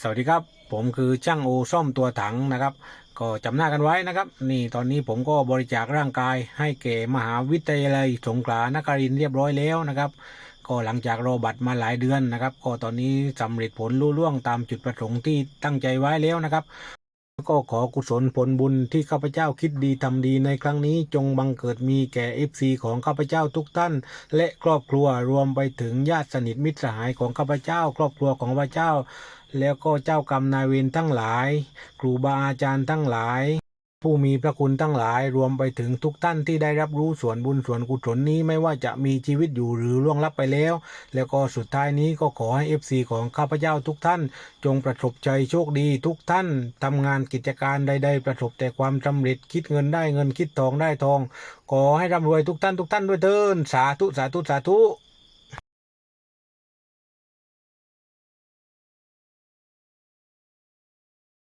สวัสดีครับ ผมคือช่างโอซ่อมตัวถังนะครับ ก็จำหน้ากันไว้นะครับ นี่ตอนนี้ผมก็บริจาคร่างกายให้แก่มหาวิทยาลัยสงขลานครินทร์เรียบร้อยแล้วนะครับ ก็หลังจากรอบัตรมาหลายเดือนนะครับ ก็ตอนนี้สำเร็จผลลุล่วงตามจุดประสงค์ที่ตั้งใจไว้แล้วนะครับ ก็ขอกุศลผลบุญที่ข้าพเจ้าคิดดีทำดีในครั้งนี้จงบังเกิดมีแก่เอฟซีของข้าพเจ้าทุกท่าน และครอบครัวรวมไปถึงญาติสนิทมิตรสหายของข้าพเจ้า ครอบครัวของข้าพเจ้า แล้วก็เจ้ากรรมนายเวรทั้งหลาย ครูบาอาจารย์ทั้งหลาย ผู้มีพระคุณทั้งหลายรวมไปถึงทุกท่านที่ได้รับรู้ส่วนบุญส่วนกุศลนี้ไม่ว่าจะมีชีวิตอยู่หรือล่วงลับไปแล้ว แล้วก็สุดท้ายนี้ก็ขอให้เอฟซีของข้าพเจ้าทุกท่าน จงประสบใจโชคดีทุกท่านทำงานกิจการใด ๆ ประสบแต่ความสำเร็จคิดเงินได้เงินคิดทองได้ทอง ขอให้ร่ำรวยทุกท่านทุกท่านด้วยเถินสาธุสาธุสาธุ